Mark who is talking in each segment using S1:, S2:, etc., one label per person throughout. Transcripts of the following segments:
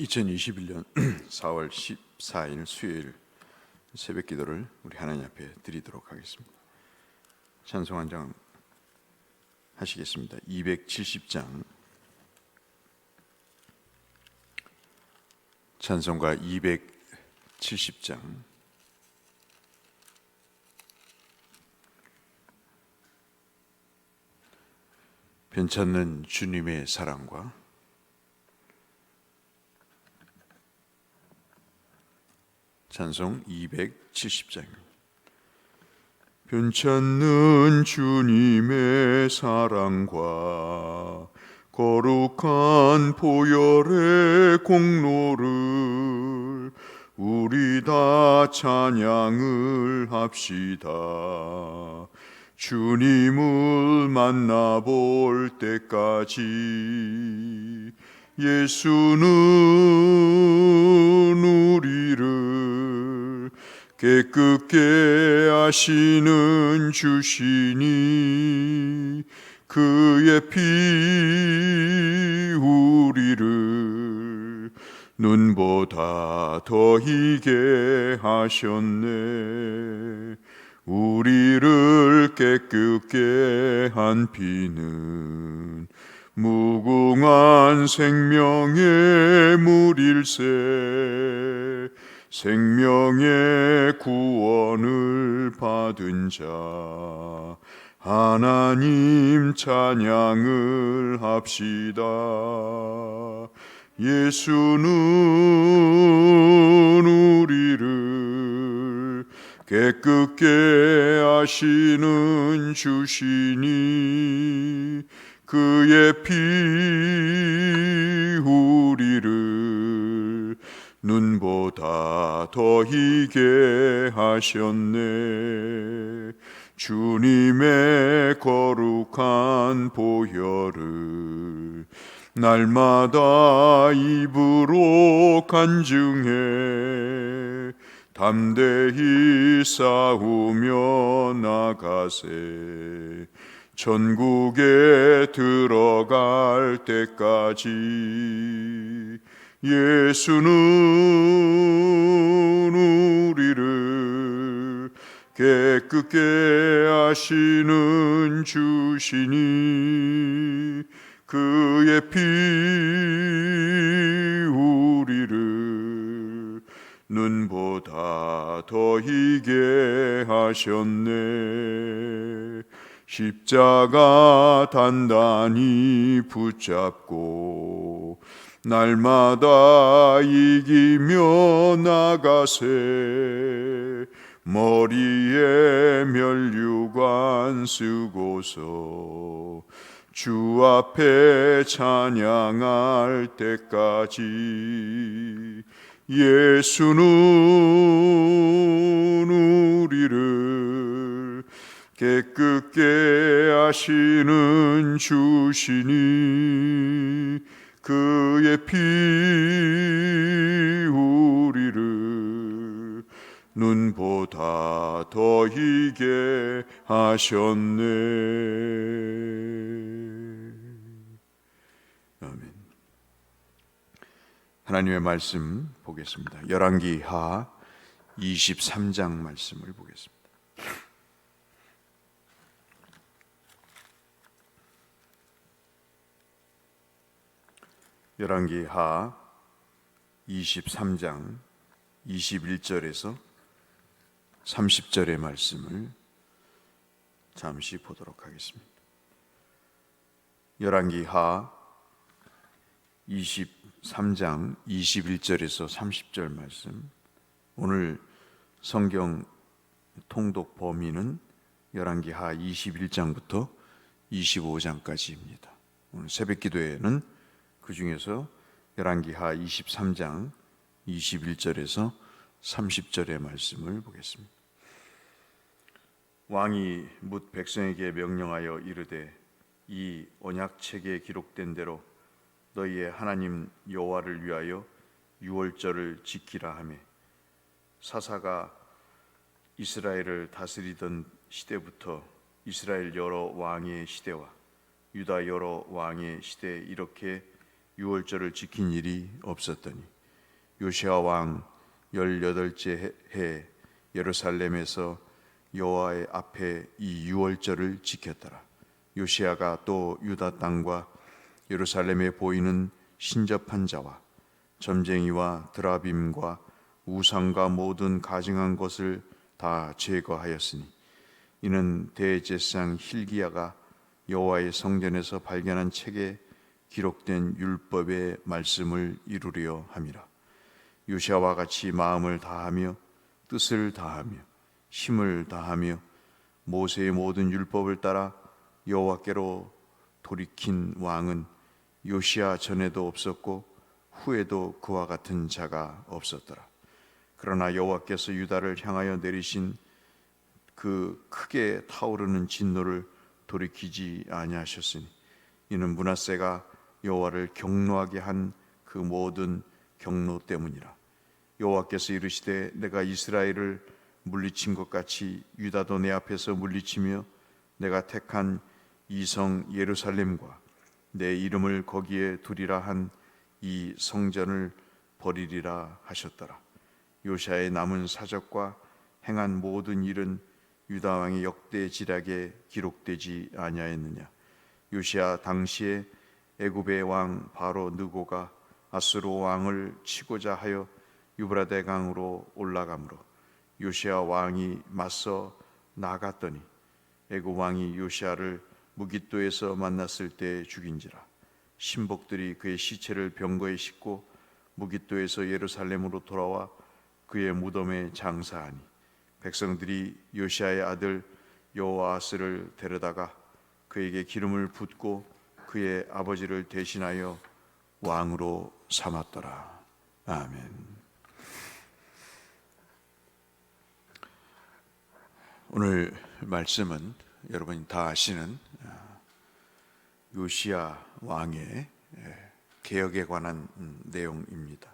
S1: 2021년 4월 14일 수요일 새벽 기도를 우리 하나님 앞에 드리도록 하겠습니다. 찬송 한 장 하시겠습니다. 270장 찬송가 270장 괜찮는 주님의 사랑과 찬송 270장입니다. 변찮는 주님의 사랑과 거룩한 보혈의 공로를 우리 다 찬양을 합시다. 주님을 만나볼 때까지 예수는 우리를 깨끗게 하시는 주시니 그의 피 우리를 눈보다 더 희게 하셨네. 우리를 깨끗게 한 피는 무궁한 생명의 물일세 생명의 구원을 받은 자 하나님 찬양을 합시다. 예수는 우리를 깨끗게 하시는 주시니 그의 피 우리를 눈보다 더 희게 하셨네. 주님의 거룩한 보혈을 날마다 입으로 간증해 담대히 싸우며 나가세. 전국에 들어갈 때까지 예수는 우리를 깨끗게 하시는 주시니 그의 피 우리를 눈보다 더 희게 하셨네. 십자가 단단히 붙잡고 날마다 이기며 나가세. 머리에 면류관 쓰고서 주 앞에 찬양할 때까지 예수는 우리를 깨끗게 하시는 주시니 그의 피 우리를 눈보다 더 희게 하셨네 아멘 하나님의 말씀 보겠습니다 열왕기 하 23장 말씀을 보겠습니다 열왕기 하 23장 21절에서 30절의 말씀을 잠시 보도록 하겠습니다. 열왕기 하 23장 21절에서 30절 말씀. 오늘 성경 통독 범위는 열왕기 하 21장부터 25장까지입니다. 오늘 새벽 기도에는 그 중에서 열왕기하 23장 21절에서 30절의 말씀을 보겠습니다. 왕이 묻 백성에게 명령하여 이르되 이 언약 책에 기록된 대로 너희의 하나님 여호와를 위하여 유월절을 지키라 하매 사사가 이스라엘을 다스리던 시대부터 이스라엘 여러 왕의 시대와 유다 여러 왕의 시대에 이렇게 유월절을 지킨 일이 없었더니 요시아 왕 열여덟째 해 예루살렘에서 여호와의 앞에 이 유월절을 지켰더라. 요시아가 또 유다 땅과 예루살렘에 보이는 신접한 자와 점쟁이와 드라빔과 우상과 모든 가증한 것을 다 제거하였으니 이는 대제사장 힐기야가 여호와의 성전에서 발견한 책에 기록된 율법의 말씀을 이루려 함이라. 요시아와 같이 마음을 다하며 뜻을 다하며 힘을 다하며 모세의 모든 율법을 따라 여호와께로 돌이킨 왕은 요시아 전에도 없었고 후에도 그와 같은 자가 없었더라. 그러나 여호와께서 유다를 향하여 내리신 그 크게 타오르는 진노를 돌이키지 아니하셨으니 이는 문하세가 여호와를 경노하게 한 그 모든 경노 때문이라 여호와께서 이르시되 내가 이스라엘을 물리친 것 같이 유다도 내 앞에서 물리치며 내가 택한 이성 예루살렘과 내 이름을 거기에 두리라 한 이 성전을 버리리라 하셨더라. 요시아의 남은 사적과 행한 모든 일은 유다 왕의 역대 지략에 기록되지 아니하였느냐? 요시아 당시에 애굽의 왕 바로 느고가 아수르 왕을 치고자 하여 유브라데 강으로 올라가므로 요시아 왕이 맞서 나갔더니 애굽 왕이 요시아를 무기또에서 만났을 때 죽인지라 신복들이 그의 시체를 병거에 싣고 무기또에서 예루살렘으로 돌아와 그의 무덤에 장사하니 백성들이 요시아의 아들 여호아스를 데려다가 그에게 기름을 붓고 그의 아버지를 대신하여 왕으로 삼았더라. 아멘. 오늘 말씀은 여러분이 다 아시는 아, 요시아 왕의 예, 개혁에 관한 음, 내용입니다.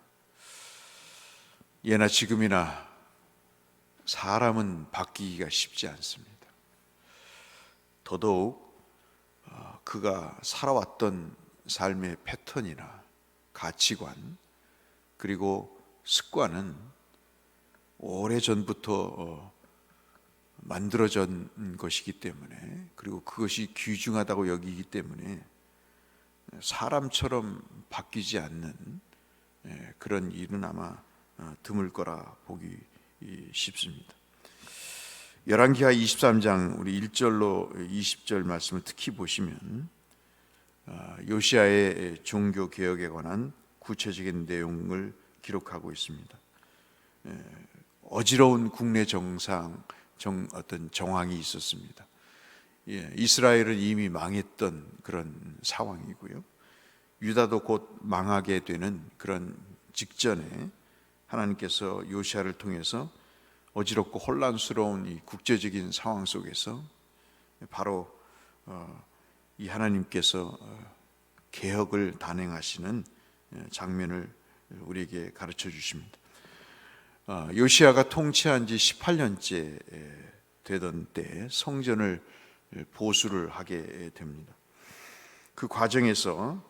S1: 예나 지금이나 사람은 바뀌기가 쉽지 않습니다. 더더욱 어, 그가 살아왔던 삶의 패턴이나 가치관 그리고 습관은 오래 전부터 만들어진 것이기 때문에 그리고 그것이 귀중하다고 여기기 때문에 사람처럼 바뀌지 않는 예, 그런 일은 아마 어, 드물 거라 보기 쉽습니다. 열왕기하 23장 우리 1절로 20절 말씀을 특히 보시면 어, 요시아의 종교 개혁에 관한 구체적인 내용을 기록하고 있습니다. 예, 어지러운 국내 정상 정, 어떤 정황이 있었습니다. 예, 이스라엘은 이미 망했던 그런 상황이고요. 유다도 곧 망하게 되는 그런 직전에 하나님께서 요시아를 통해서 어지럽고 혼란스러운 이 국제적인 상황 속에서 바로 어, 이 하나님께서 어, 개혁을 단행하시는 예, 장면을 우리에게 가르쳐 주십니다. 어, 요시아가 통치한 지 18년째 되던 때 성전을 보수를 하게 됩니다. 그 과정에서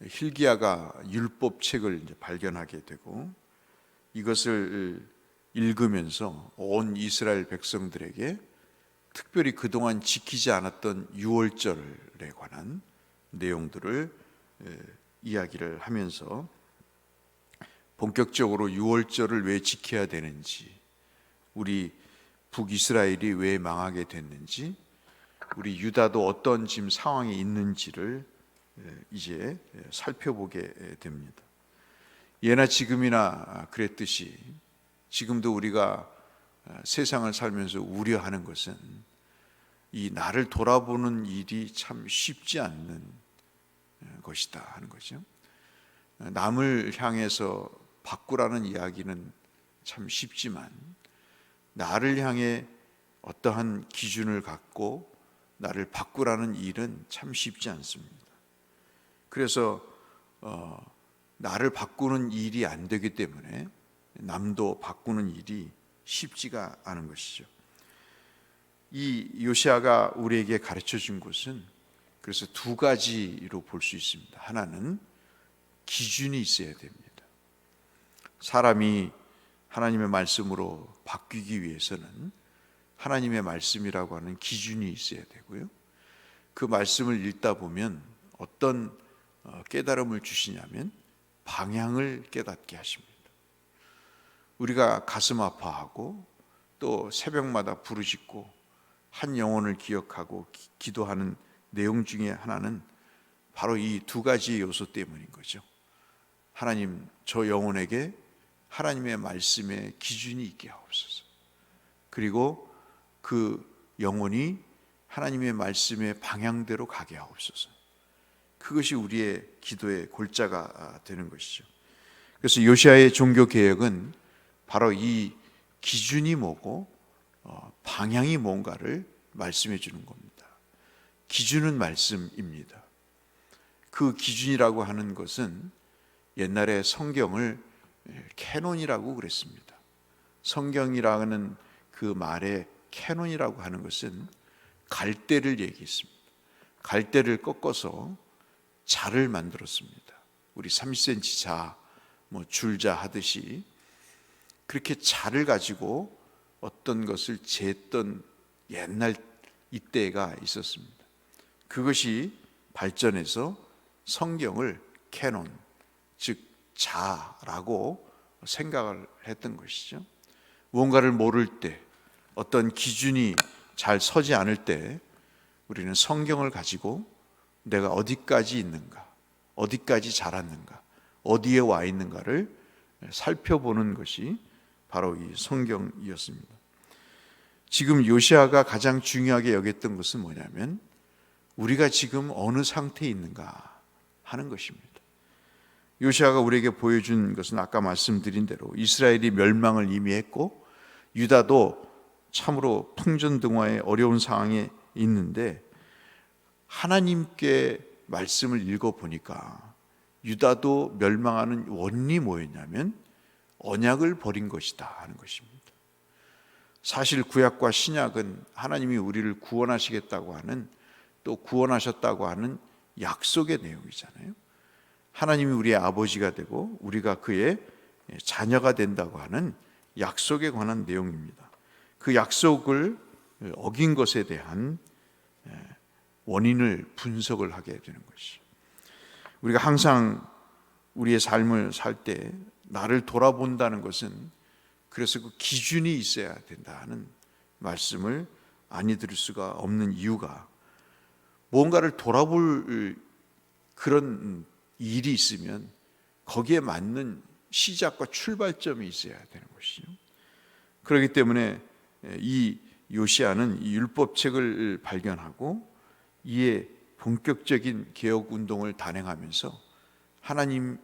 S1: 힐기야가 율법책을 발견하게 되고 이것을 읽으면서 온 이스라엘 백성들에게 특별히 그동안 지키지 않았던 유월절에 관한 내용들을 이야기를 하면서 본격적으로 유월절을 왜 지켜야 되는지, 우리 북이스라엘이 왜 망하게 됐는지, 우리 유다도 어떤 지금 상황이 있는지를 이제 살펴보게 됩니다. 예나 지금이나 그랬듯이 지금도 우리가 세상을 살면서 우려하는 것은 이 나를 돌아보는 일이 참 쉽지 않는 것이다 하는 거죠. 남을 향해서 바꾸라는 이야기는 참 쉽지만 나를 향해 어떠한 기준을 갖고 나를 바꾸라는 일은 참 쉽지 않습니다. 그래서 어, 나를 바꾸는 일이 안 되기 때문에 남도 바꾸는 일이 쉽지가 않은 것이죠. 이 요시아가 우리에게 가르쳐 준 것은 그래서 두 가지로 볼 수 있습니다. 하나는 기준이 있어야 됩니다. 사람이 하나님의 말씀으로 바뀌기 위해서는 하나님의 말씀이라고 하는 기준이 있어야 되고요. 그 말씀을 읽다 보면 어떤 어, 깨달음을 주시냐면 방향을 깨닫게 하십니다. 우리가 가슴 아파하고 또 새벽마다 부르짖고 한 영혼을 기억하고 기- 기도하는 내용 중에 하나는 바로 이 두 가지 요소 때문인 거죠. 하나님, 저 영혼에게 하나님의 말씀의 기준이 있게 하옵소서. 그리고 그 영혼이 하나님의 말씀의 방향대로 가게 하옵소서. 그것이 우리의 기도의 골자가 아, 되는 것이죠. 그래서 요시아의 종교 개혁은 바로 이 기준이 뭐고 어, 방향이 뭔가를 말씀해 주는 겁니다. 기준은 말씀입니다. 그 기준이라고 하는 것은 옛날에 성경을 예, 캐논이라고 그랬습니다. 성경이라는 그 말의 캐논이라고 하는 것은 갈대를 얘기했습니다. 갈대를 꺾어서 자를 만들었습니다. 우리 3cm 자, 뭐 줄자 하듯이 그렇게 자를 가지고 어떤 것을 쟀던 옛날 이때가 있었습니다. 그것이 발전해서 성경을 캐논, 즉 자라고 생각을 했던 것이죠. 무언가를 모를 때, 어떤 기준이 잘 서지 않을 때, 우리는 성경을 가지고 내가 어디까지 있는가, 어디까지 자랐는가, 어디에 와 있는가를 살펴보는 것이 바로 이 성경이었습니다. 지금 요시아가 가장 중요하게 여겼던 것은 뭐냐면 우리가 지금 어느 상태에 있는가 하는 것입니다. 요시아가 우리에게 보여준 것은 아까 말씀드린 대로 이스라엘이 멸망을 이미 했고 유다도 참으로 풍전등화의 어려운 상황에 있는데 하나님께 말씀을 읽어 보니까 유다도 멸망하는 원인이 뭐였냐면 언약을 버린 것이다 하는 것입니다. 사실 구약과 신약은 하나님이 우리를 구원하시겠다고 하는 또 구원하셨다고 하는 약속의 내용이잖아요. 하나님이 우리의 아버지가 되고 우리가 그의 자녀가 된다고 하는 약속에 관한 내용입니다. 그 약속을 어긴 것에 대한 원인을 분석을 하게 되는 것이죠. 우리가 항상 우리의 삶을 살 때 나를 돌아본다는 것은 그래서 그 기준이 있어야 된다는 말씀을 아니 들을 수가 없는 이유가 뭔가를 돌아볼 그런 일이 있으면 거기에 맞는 시작과 출발점이 있어야 되는 것이죠. 그렇기 때문에 이 요시아는 이 율법책을 발견하고 이에 본격적인 개혁 운동을 단행하면서 하나님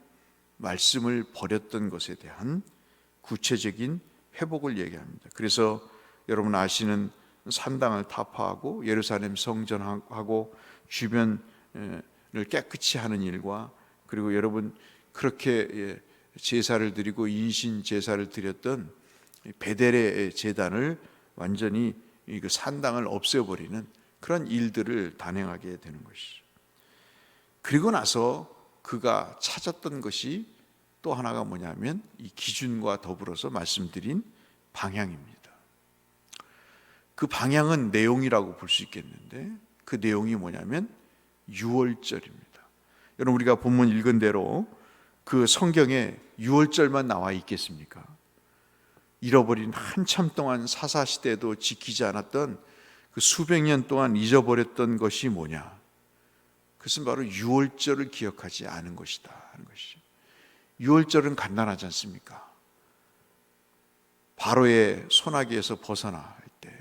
S1: 말씀을 버렸던 것에 대한 구체적인 회복을 얘기합니다. 그래서 여러분 아시는 산당을 타파하고 예루살렘 성전하고 주변을 깨끗이 하는 일과 그리고 여러분 그렇게 제사를 드리고 인신 제사를 드렸던 베델의 제단을 완전히 그 산당을 없애버리는 그런 일들을 단행하게 되는 것이죠. 그리고 나서 그가 찾았던 것이 또 하나가 뭐냐면 이 기준과 더불어서 말씀드린 방향입니다. 그 방향은 내용이라고 볼 수 있겠는데 그 내용이 뭐냐면 유월절입니다. 여러분 우리가 본문 읽은 대로 그 성경에 유월절만 나와 있겠습니까? 잃어버린 한참 동안 사사 시대도 지키지 않았던 그 수백 년 동안 잊어버렸던 것이 뭐냐? 그것은 바로 유월절을 기억하지 않은 것이다 하는 것이죠. 유월절은 간단하지 않습니까? 바로의 소나기에서 벗어날 때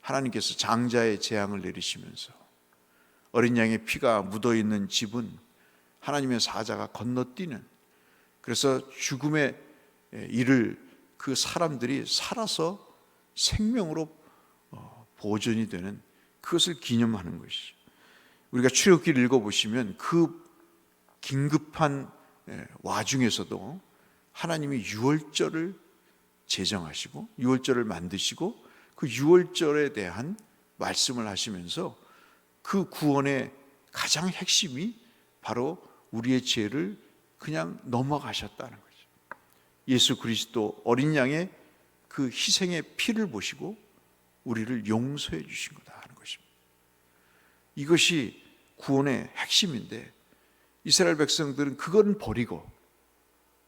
S1: 하나님께서 장자의 재앙을 내리시면서 어린 양의 피가 묻어 있는 집은 하나님의 사자가 건너뛰는 그래서 죽음의 일을 그 사람들이 살아서 생명으로 어, 보존이 되는 그것을 기념하는 것이죠. 우리가 출애굽기를 읽어보시면 그 긴급한 와중에서도 하나님이 유월절을 제정하시고 유월절을 만드시고 그 유월절에 대한 말씀을 하시면서 그 구원의 가장 핵심이 바로 우리의 죄를 그냥 넘어가셨다는 거죠. 예수 그리스도 어린 양의 그 희생의 피를 보시고 우리를 용서해 주신 거다 하는 것입니다. 이것이 구원의 핵심인데 이스라엘 백성들은 그건 버리고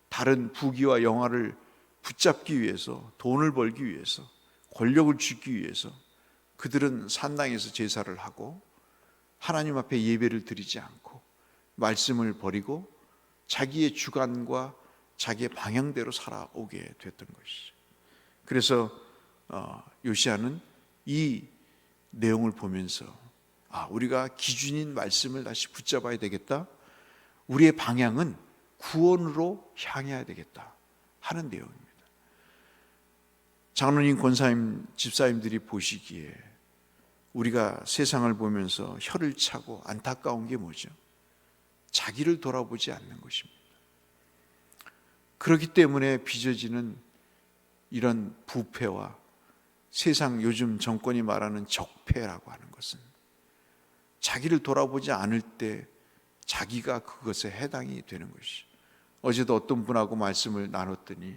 S1: 다른 부귀와 영화를 붙잡기 위해서 돈을 벌기 위해서 권력을 쥐기 위해서 그들은 산당에서 제사를 하고 하나님 앞에 예배를 드리지 않고 말씀을 버리고 자기의 주관과 자기의 방향대로 살아오게 됐던 것이죠. 그래서 어, 요시아는 이 내용을 보면서 아 우리가 기준인 말씀을 다시 붙잡아야 되겠다. 우리의 방향은 구원으로 향해야 되겠다 하는 내용입니다. 장로님, 권사님, 집사님들이 보시기에 우리가 세상을 보면서 혀를 차고 안타까운 게 뭐죠? 자기를 돌아보지 않는 것입니다. 그렇기 때문에 빚어지는 이런 부패와 세상 요즘 정권이 말하는 적폐라고 하는 것은 자기를 돌아보지 않을 때 자기가 그것에 해당이 되는 것이. 어제도 어떤 분하고 말씀을 나눴더니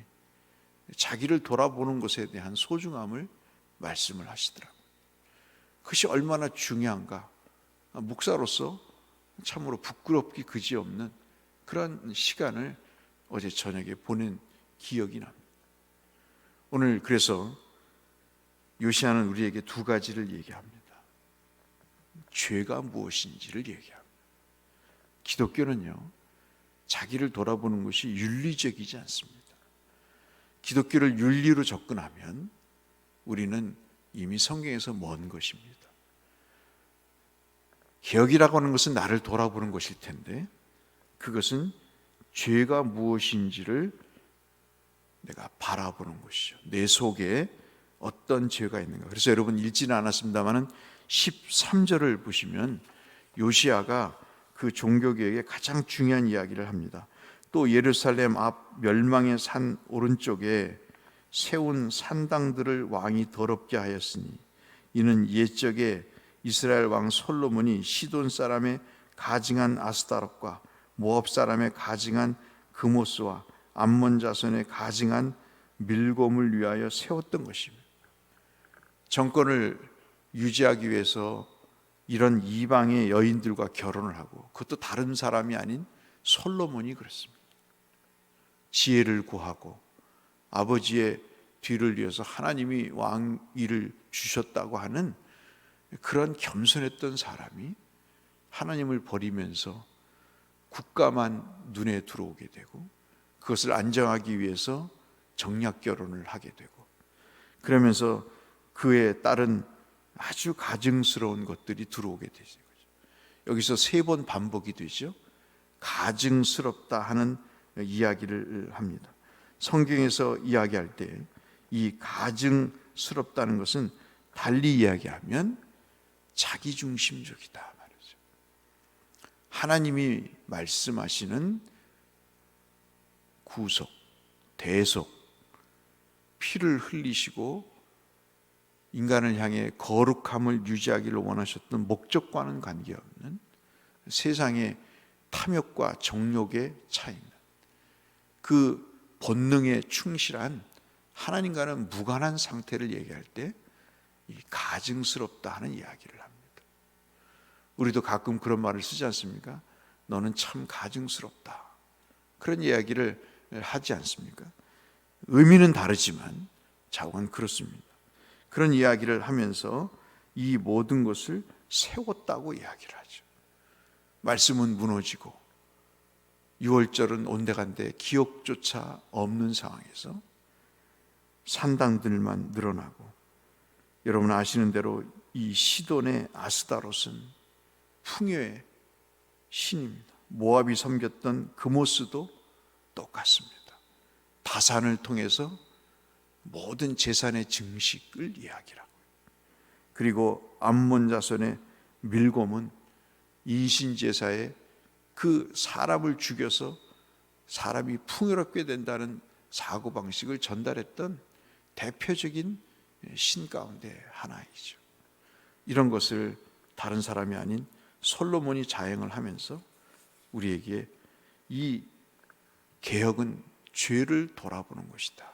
S1: 자기를 돌아보는 것에 대한 소중함을 말씀을 하시더라고요. 그것이 얼마나 중요한가. 목사로서 참으로 부끄럽기 그지없는 그런 시간을 어제 저녁에 보낸 기억이 납니다. 오늘 그래서 요시아는 우리에게 두 가지를 얘기합니다. 죄가 무엇인지를 얘기합니다. 기독교는요, 자기를 돌아보는 것이 윤리적이지 않습니다. 기독교를 윤리로 접근하면 우리는 이미 성경에서 먼 것입니다. 개혁이라고 하는 것은 나를 돌아보는 것일 텐데 그것은 죄가 무엇인지를 내가 바라보는 것이죠. 내 속에 어떤 죄가 있는가. 그래서 여러분 읽지는 않았습니다만은 13절을 보시면 요시아가 그 종교개혁의 가장 중요한 이야기를 합니다. 또 예루살렘 앞 멸망의 산 오른쪽에 세운 산당들을 왕이 더럽게 하였으니 이는 옛적에 이스라엘 왕 솔로몬이 시돈 사람의 가증한 아스타롯과 모압 사람의 가증한 그모스와 암몬 자손의 가증한 밀곰을 위하여 세웠던 것입니다. 정권을 유지하기 위해서 이런 이방의 여인들과 결혼을 하고 그것도 다른 사람이 아닌 솔로몬이 그랬습니다. 지혜를 구하고 아버지의 뒤를 이어서 하나님이 왕위를 주셨다고 하는 그런 겸손했던 사람이 하나님을 버리면서 국가만 눈에 들어오게 되고 그것을 안정하기 위해서 정략 결혼을 하게 되고 그러면서 그에 따른 아주 가증스러운 것들이 들어오게 되는 거죠. 여기서 세 번 반복이 되죠. 가증스럽다 하는 이야기를 합니다. 성경에서 이야기할 때 이 가증스럽다는 것은 달리 이야기하면 자기중심적이다 말이죠. 하나님이 말씀하시는 구속, 대속, 피를 흘리시고 인간을 향해 거룩함을 유지하기를 원하셨던 목적과는 관계없는 세상의 탐욕과 정욕의 차이는 그 본능에 충실한 하나님과는 무관한 상태를 얘기할 때이 가증스럽다 하는 이야기를 합니다. 우리도 가끔 그런 말을 쓰지 않습니까? 너는 참 가증스럽다. 그런 이야기를 하지 않습니까? 의미는 다르지만 자원 그렇습니다. 그런 이야기를 하면서 이 모든 것을 세웠다고 이야기를 하죠. 말씀은 무너지고 유월절은 온데간데 기억조차 없는 상황에서 산당들만 늘어나고 여러분 아시는 대로 이 시돈의 아스다롯은 풍요의 신입니다. 모압이 섬겼던 그모스도 똑같습니다. 다산을 통해서 모든 재산의 증식을 이야기라고. 그리고 암몬 자손의 밀곰은 이신 제사에 그 사람을 죽여서 사람이 풍요롭게 된다는 사고 방식을 전달했던 대표적인 신 가운데 하나이죠. 이런 것을 다른 사람이 아닌 솔로몬이 자행을 하면서 우리에게 이 개혁은 죄를 돌아보는 것이다.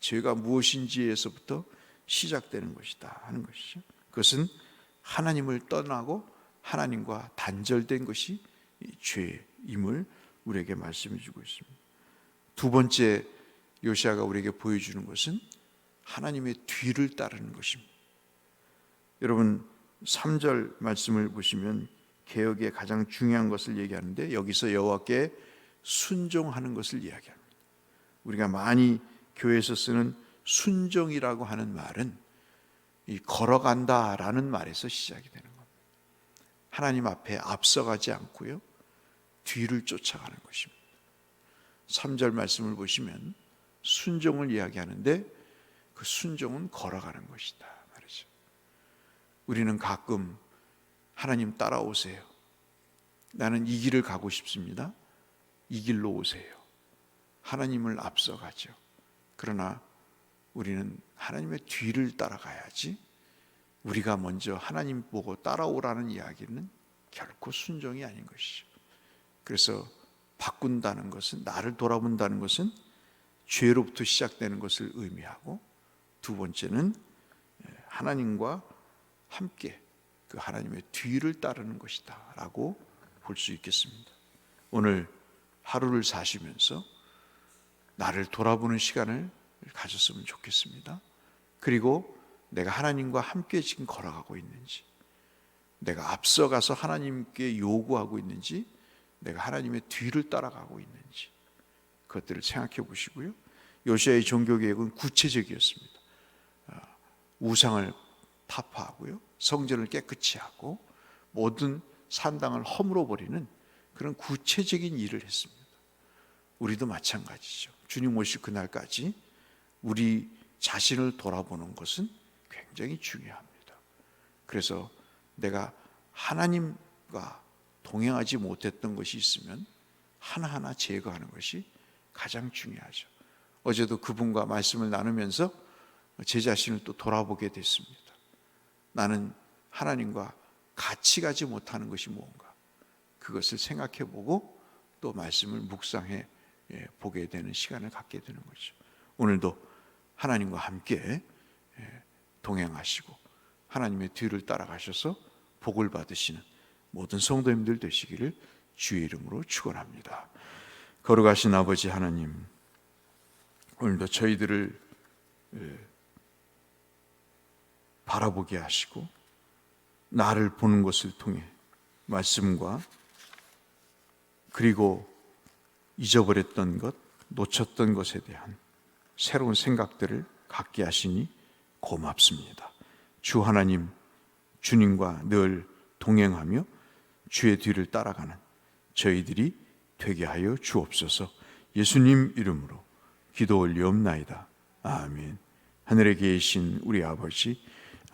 S1: 죄가 무엇인지에서부터 시작되는 것이다 하는 것이죠. 그것은 하나님을 떠나고 하나님과 단절된 것이 이 죄임을 우리에게 말씀해 주고 있습니다. 두 번째 요시아가 우리에게 보여주는 것은 하나님의 뒤를 따르는 것입니다. 여러분 3절 말씀을 보시면 개혁의 가장 중요한 것을 얘기하는데 여기서 여호와께 순종하는 것을 이야기합니다. 우리가 많이 교회에서 쓰는 순종이라고 하는 말은 이 걸어간다라는 말에서 시작이 되는 겁니다. 하나님 앞에 앞서가지 않고요. 뒤를 쫓아가는 것입니다. 3절 말씀을 보시면 순종을 이야기하는데 그 순종은 걸어가는 것이다 말이죠. 우리는 가끔 하나님 따라오세요. 나는 이 길을 가고 싶습니다. 이 길로 오세요. 하나님을 앞서가죠. 그러나 우리는 하나님의 뒤를 따라가야지 우리가 먼저 하나님 보고 따라오라는 이야기는 결코 순종이 아닌 것이죠. 그래서 바꾼다는 것은 나를 돌아본다는 것은 죄로부터 시작되는 것을 의미하고 두 번째는 하나님과 함께 그 하나님의 뒤를 따르는 것이다라고 볼 수 있겠습니다. 오늘 하루를 사시면서 나를 돌아보는 시간을 가졌으면 좋겠습니다. 그리고 내가 하나님과 함께 지금 걸어가고 있는지, 내가 앞서가서 하나님께 요구하고 있는지, 내가 하나님의 뒤를 따라가고 있는지, 그것들을 생각해 보시고요. 요시아의 종교 개혁은 구체적이었습니다. 아, 우상을 타파하고요, 성전을 깨끗이 하고 모든 산당을 허물어 버리는 그런 구체적인 일을 했습니다. 우리도 마찬가지죠. 주님 오실 그날까지 우리 자신을 돌아보는 것은 굉장히 중요합니다. 그래서 내가 하나님과 동행하지 못했던 것이 있으면 하나하나 제거하는 것이 가장 중요하죠. 어제도 그분과 말씀을 나누면서 제 자신을 또 돌아보게 됐습니다. 나는 하나님과 같이 가지 못하는 것이 무언가 그것을 생각해 보고 또 말씀을 묵상해 예, 보게 되는 시간을 갖게 되는 거죠. 오늘도 하나님과 함께 예, 동행하시고 하나님의 뒤를 따라가셔서 복을 받으시는 모든 성도님들 되시기를 주의 이름으로 축원합니다. 거룩하신 아버지 하나님, 오늘도 저희들을 예, 바라보게 하시고 나를 보는 것을 통해 말씀과 그리고 잊어버렸던 것, 놓쳤던 것에 대한 새로운 생각들을 갖게 하시니 고맙습니다. 주 하나님, 주님과 늘 동행하며 주의 뒤를 따라가는 저희들이 되게 하여 주옵소서 예수님 이름으로 기도 올리옵나이다. 아멘. 하늘에 계신 우리 아버지,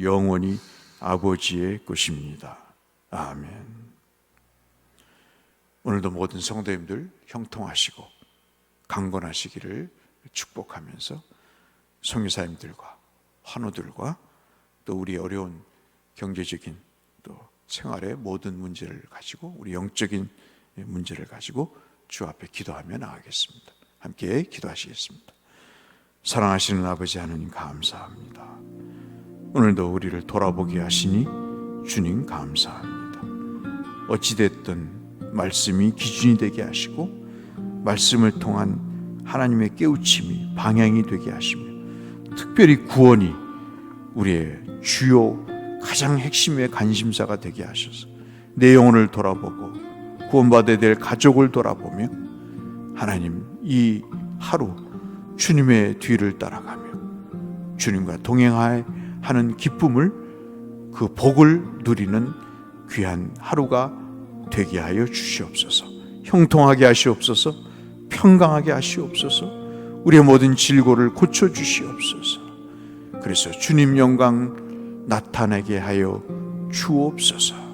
S1: 영원히 아버지의 것입니다. 아멘. 오늘도 모든 성도님들 형통하시고 강건하시기를 축복하면서 성유사님들과 환우들과 또 우리 어려운 경제적인 또 생활의 모든 문제를 가지고 우리 영적인 문제를 가지고 주 앞에 기도하며 나가겠습니다. 함께 기도하시겠습니다. 사랑하시는 아버지 하나님 감사합니다. 오늘도 우리를 돌아보게 하시니 주님 감사합니다. 어찌됐든 말씀이 기준이 되게 하시고 말씀을 통한 하나님의 깨우침이 방향이 되게 하시며 특별히 구원이 우리의 주요 가장 핵심의 관심사가 되게 하셔서 내 영혼을 돌아보고 구원받아야 될 가족을 돌아보며 하나님 이 하루 주님의 뒤를 따라가며 주님과 동행 하는 기쁨을 그 복을 누리는 귀한 하루가 되게 하여 주시옵소서. 형통하게 하시옵소서. 평강하게 하시옵소서. 우리의 모든 질고를 고쳐 주시옵소서. 그래서 주님 영광 나타내게 하여 주옵소서.